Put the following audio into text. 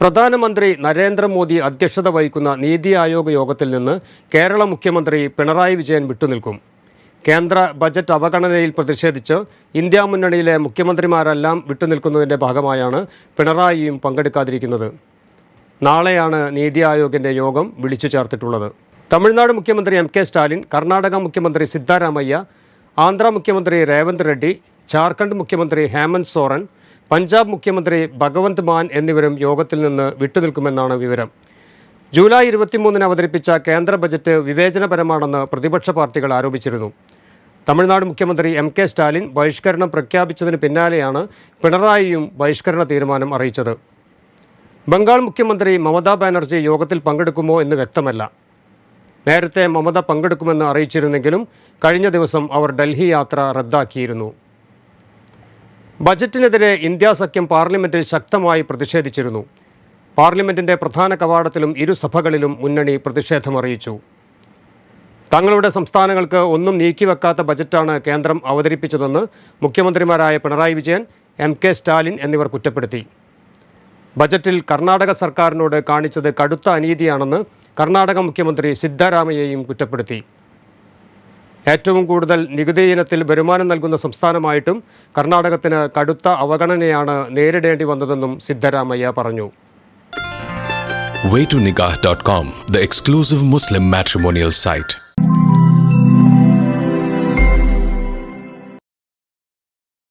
പ്രധാനമന്ത്രി നരേന്ദ്രമോദി അധ്യക്ഷത വഹിക്കുന്ന നീതി ആയോഗ് യോഗത്തിൽ നിന്ന് കേരള മുഖ്യമന്ത്രി പിണറായി വിജയൻ വിട്ടുനിൽക്കും. കേന്ദ്ര ബജറ്റ് അവഗണനയിൽ പ്രതിഷേധിച്ച് ഇന്ത്യ മുന്നണിയിലെ മുഖ്യമന്ത്രിമാരെല്ലാം വിട്ടുനിൽക്കുന്നതിന്റെ ഭാഗമായാണ് പിണറായിയും പങ്കെടുക്കാതിരിക്കുന്നത്. നാളെയാണ് നീതി ആയോഗിന്റെ യോഗം വിളിച്ചു ചേർത്തിട്ടുള്ളത്. തമിഴ്നാട് മുഖ്യമന്ത്രി എം കെ സ്റ്റാലിൻ കർണാടക മുഖ്യമന്ത്രി സിദ്ധാരാമയ്യ ആന്ധ്ര മുഖ്യമന്ത്രി രേവന്ത് റെഡ്ഡി ജാർഖണ്ഡ് മുഖ്യമന്ത്രി ഹേമന്ത് സോറൻ പഞ്ചാബ് മുഖ്യമന്ത്രി ഭഗവന്ത് മാൻ എന്നിവരും യോഗത്തിൽ നിന്ന് വിട്ടുനിൽക്കുമെന്നാണ് വിവരം. ജൂലൈ ഇരുപത്തിമൂന്നിന് അവതരിപ്പിച്ച കേന്ദ്ര ബജറ്റ് വിവേചനപരമാണെന്ന് പ്രതിപക്ഷ പാർട്ടികൾ ആരോപിച്ചിരുന്നു. തമിഴ്നാട് മുഖ്യമന്ത്രി എം കെ സ്റ്റാലിൻ ബഹിഷ്കരണം പ്രഖ്യാപിച്ചതിന് പിന്നാലെയാണ് പിണറായിയും ബഹിഷ്കരണ തീരുമാനം അറിയിച്ചത്. ബംഗാൾ മുഖ്യമന്ത്രി മമതാ ബാനർജി യോഗത്തിൽ പങ്കെടുക്കുമോ എന്ന് വ്യക്തമല്ല. നേരത്തെ മമത പങ്കെടുക്കുമെന്ന് അറിയിച്ചിരുന്നെങ്കിലും കഴിഞ്ഞ ദിവസം അവർ ഡൽഹി യാത്ര റദ്ദാക്കിയിരുന്നു. ബജറ്റിനെതിരെ ഇന്ത്യാ സഖ്യം പാർലമെന്റിൽ ശക്തമായി പ്രതിഷേധിച്ചിരുന്നു. പാർലമെന്റിന്റെ പ്രധാന കവാടത്തിലും ഇരുസഭകളിലും മുന്നണി പ്രതിഷേധമറിയിച്ചു. തങ്ങളുടെ സംസ്ഥാനങ്ങൾക്ക് ഒന്നും നീക്കിവെക്കാത്ത ബജറ്റാണ് കേന്ദ്രം അവതരിപ്പിച്ചതെന്ന് മുഖ്യമന്ത്രിമാരായ പിണറായി വിജയൻ എം കെ സ്റ്റാലിൻ എന്നിവർ കുറ്റപ്പെടുത്തി. ബജറ്റിൽ കർണാടക സർക്കാരിനോട് കാണിച്ചത് കടുത്ത അനീതിയാണെന്ന് കർണാടക മുഖ്യമന്ത്രി സിദ്ധരാമയ്യയും കുറ്റപ്പെടുത്തി. ഏറ്റവും കൂടുതൽ നികുതി ഇനത്തിൽ വരുമാനം നൽകുന്ന സംസ്ഥാനമായിട്ടും കർണാടകത്തിന് കടുത്ത അവഗണനയാണ് നേരിടേണ്ടി വന്നതെന്നും സിദ്ധരാമയ്യ പറഞ്ഞു waytonikah.com, the exclusive Muslim matrimonial site.